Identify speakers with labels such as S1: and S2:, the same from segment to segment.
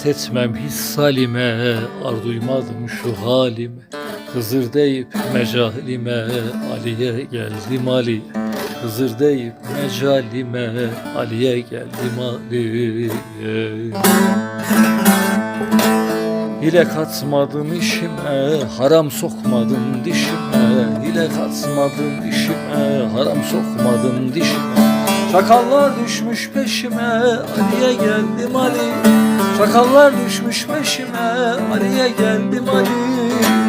S1: İspat etmem hissalime Ar duymadım şu halime. Hızır deyip mecalime Ali'ye geldim Ali. Hızır deyip mecalime Ali'ye geldim Ali Hile katmadın işime, haram sokmadın dişime. Hile katmadın işime, haram sokmadın dişime. Çakallar düşmüş peşime, Ali'ye geldim Ali Çakallar düşmüş peşime, Ali'ye geldim Ali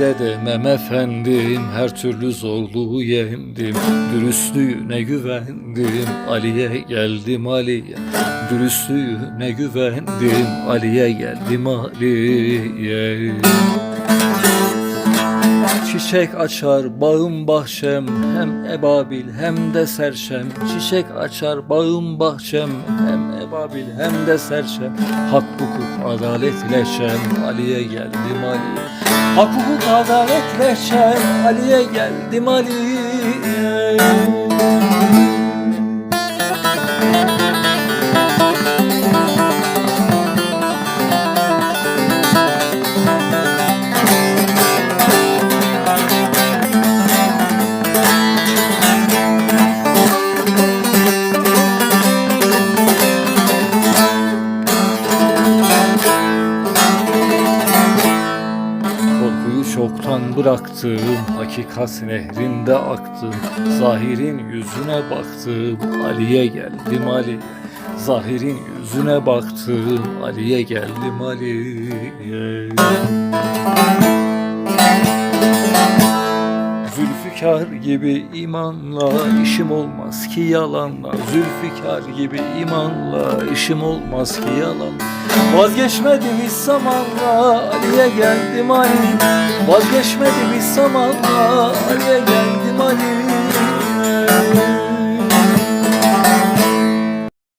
S1: Yezide demem efendim Her türlü zorluğu yendim. Dürüstlüğüne güvendim Ali'ye geldim Ali'ye. Dürüstlüğüne güvendim Ali'ye geldim Ali'ye Çiçek açar bağım bahçem Hem ebabil hem de serçem. Çiçek açar bağım bahçem Hem ebabil hem de serçem. Hak hukuk adalet leşem Ali'ye geldim Ali. Hak hukuk adalet leşem Ali'ye geldim Ali Korkuyu çoktan bıraktım Hakikat nehrinde aktım Zahirin yüzüne baktım Ali'ye geldim Ali. Zahirin yüzüne baktım Ali'ye geldim Ali'ye Zülfikar gibi imanla işim olmaz ki yalanla Zülfikar gibi imanla işim olmaz ki yalan Vazgeçmedim hiç zamanla Ali'ye geldim Ali Vazgeçmedim hiç zamanla Ali'ye geldim